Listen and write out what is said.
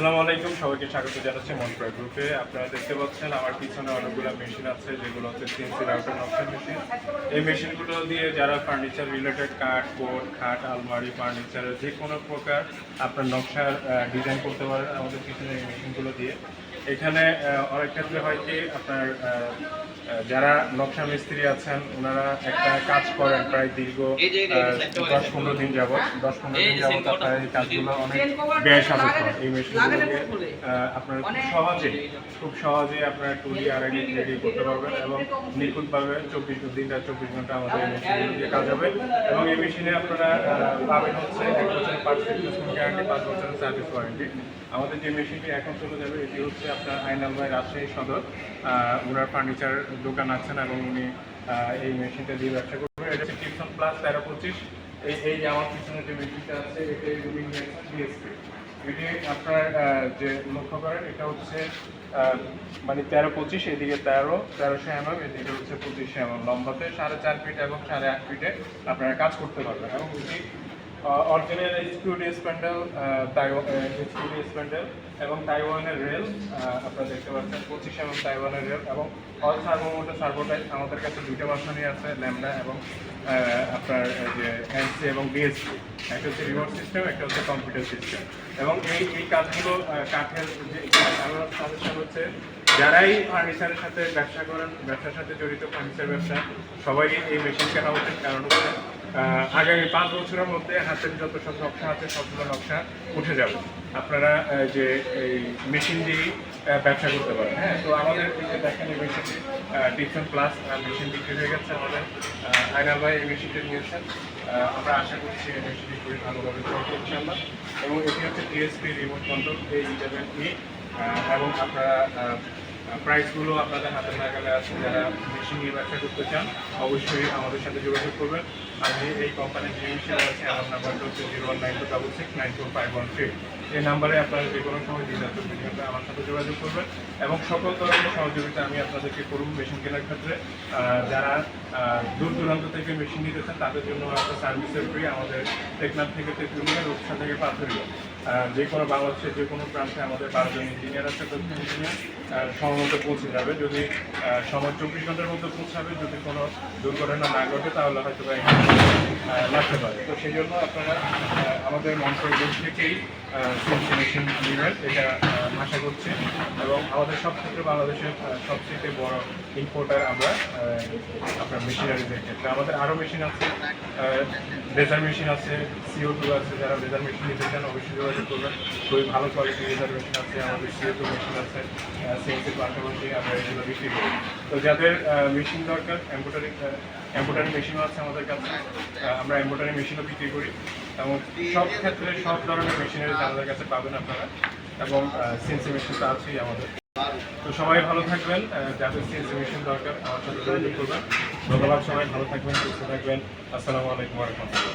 আসসালামু আলাইকুম, সবাইকে স্বাগত জানাচ্ছি মনপ্রয় গ্রুপে। আপনারা দেখতে পাচ্ছেন আমার পিছনে অনেকগুলো মেশিন আছে, যেগুলো হচ্ছে সিএনসি রাউটার নকশা মেশিন এই মেশিনগুলো দিয়ে যারা ফার্নিচার রিলেটেড কাঠ বোর্ড খাট, আলমারি ফার্নিচারের যে কোনো প্রকার আপনার নকশার ডিজাইন করতে পারেন আমাদের পিছনে এই মেশিনগুলো দিয়ে। এখানে অনেক ক্ষেত্রে হয় কি আপনার যারা নকশা মিস্ত্রি আছেন ওনারা একটা কাজ করেন প্রায় দীর্ঘ দশ পনেরো দিন যাবত দশ পনেরো দিন যে যাবত আপনার এই কাজগুলো অনেক ব্যয় সাপেক্ষ। এই মেশিনগুলো লাগালে দিয়ে খুলে। আহ, আপনারা খুব সহজে খুব সহজে আপনার টুলি আর রেডি করতে পারবেন এবং নিখুঁতভাবে চব্বিশ দিনটা চব্বিশ ঘণ্টা আমাদের এই মেশিনগুলো দিয়ে কাজ হবে। এবং এই মেশিনে আপনারা পাবেন হচ্ছে এক পার্টস রিপ্লেসমেন্ট গ্যারান্টি পাঁচ বছরের সার্ভিস ওয়ারেন্টি আমাদের যে মেশিনটি এখন চলে যাবে এটি হচ্ছে আপনার আইনাল ভাই রাজশাহী সদর ওনার ফার্নিচার দোকান আছেন এবং উনি এই মেশিনটা দিয়ে ব্যবসা করবেন। এটা হচ্ছে টিপসন প্লাস তেরো পঁচিশ। এই এই যে আমার পিছনে যে মেশিনটা আছে, এটা রুবিং ডিএসপি এটি আপনার যে লক্ষ্য করেন, এটা হচ্ছে মানে তেরো পঁচিশ, এদিকে তেরো, তেরোশো এমএম, এদিকে হচ্ছে পঁচিশশো এমএম। লম্বাতে সাড়ে চার ফিট এবং সাড়ে আট ফিটে আপনারা কাজ করতে পারবেন এবং এটি অরিজিনাল এইচকিউডিএস প্যান্ডেল এইচকিউডিএস প্যান্ডেল এবং তাইওয়ানের রেল আপনারা দেখতে পাচ্ছেন, পঁচিশ এবং তাইওয়ানের রেল এবং অল সার্ভো মোটর সার্ভোটাইপ আমাদের কাছে দুইটা ভার্সনই আছে ল্যামডা এবং আপনার যে এনসি এবং ডিএসপি একটা হচ্ছে রিমোট সিস্টেম একটা হচ্ছে কম্পিউটার সিস্টেম এবং এই এই কাজগুলো কাঠের যে আমার হচ্ছে, যারাই ফার্নিচারের সাথে ব্যবসা করেন, ব্যবসার সাথে জড়িত ফার্নিচার ব্যবসা, সবাই এই মেশিন কেনা উচিত, কারণ হচ্ছে আগামী পাঁচ বছরের মধ্যে হাতের যত সব নকশা আছে সবগুলো নকশা উঠে যাবে। আপনারা যে এই মেশিন দিয়েই ব্যবসা করতে পারেন। হ্যাঁ তো আমাদের দেখেন এই মেশিনটি টিপসন প্লাস মেশিন বিক্রি হয়ে গেছে আমাদের। আহ, আয়নাল ভাই এই মেশিনটা নিয়েছেন। আমরা আশা করছি এই মেশিনটি খুবই ভালোভাবে চলবে ইনশাল্লাহ এবং এটি হচ্ছে টিএসপি রিমোট কন্ট্রোল এই ইলেভেন ই এবং আপনারা প্রাইসগুলো আপনাদের হাতে নাগালে আছে যারা মেশিন নিয়ে ব্যবসা করতে চান, অবশ্যই আমাদের সাথে যোগাযোগ করবেন। আমি এই কোম্পানির যে মেশিন আছে, আমার নাম্বারটা হচ্ছে zero one nine two double six nine four five one three এই নাম্বারে আপনারা যে কোনো সময় রাত্রে ভিডিওতে আমার সাথে যোগাযোগ করবেন এবং সকল ধরনের সহযোগিতা আমি আপনাদেরকে করব মেশিন কেনার ক্ষেত্রে। যারা দূর দূরান্ত থেকে মেশিন নিতেছেন, তাদের জন্য একটা সার্ভিসের ফ্রি আমাদের টেকনাফ থেকে তেঁতুলিয়া রূপসা থেকে পাথরিয়া। যে কোনো বাংলাদেশের যে কোনো প্রান্তে আমাদের বারোজন ইঞ্জিনিয়ার আছে দক্ষিণ ইঞ্জিনিয়ার সময় মতো পৌঁছে যাবে। যদি সময় চব্বিশ ঘণ্টার মধ্যে পৌঁছাবে, যদি কোনো দুর্ঘটনা না ঘটে, তাহলে হয়তো বা লাগতে পারে। তো সেই জন্য আপনারা আমাদের মঞ্চের গ্রুপ থেকেই সিএনসি মেশিন এটা আশা করছি। এবং আমাদের সব ক্ষেত্রে বাংলাদেশের সবচেয়ে বড় ইম্পোর্টার আমরা আপনার মেশিনারিজের ক্ষেত্রে। আমাদের আরও মেশিন আছে লেজার মেশিন আছে সিও টু আছে, যারা লেজার মেশিন নিতে চান, অবশ্যই যোগাযোগ করবেন। খুবই ভালো কোয়ালিটির লেজার মেশিন আছে, আমাদের সিও টু মেশিন আছে সিএনসির পাশাপাশি আমরা এগুলো বিক্রি করি। তো যাদের মেশিন দরকার এম্বোটারি এম্বোটারি মেশিনও আছে আমাদের কাছে আমরা এম্বোটারি মেশিনও বিক্রি করি। এবং সব ক্ষেত্রে সব ধরনের মেশিনারি আমাদের কাছে পাবেন আপনারা। এবং সিএনসি মেশিন তো আছেই আমাদের। তো সবাই ভালো থাকবেন যাদের সিএনসি মেশিন দরকার, আমার সাথে যোগাযোগ করবেন। ধন্যবাদ সবাই, ভালো থাকবেন, সুস্থ থাকবেন। আসসালামু আলাইকুম রহমতুল্লাহ।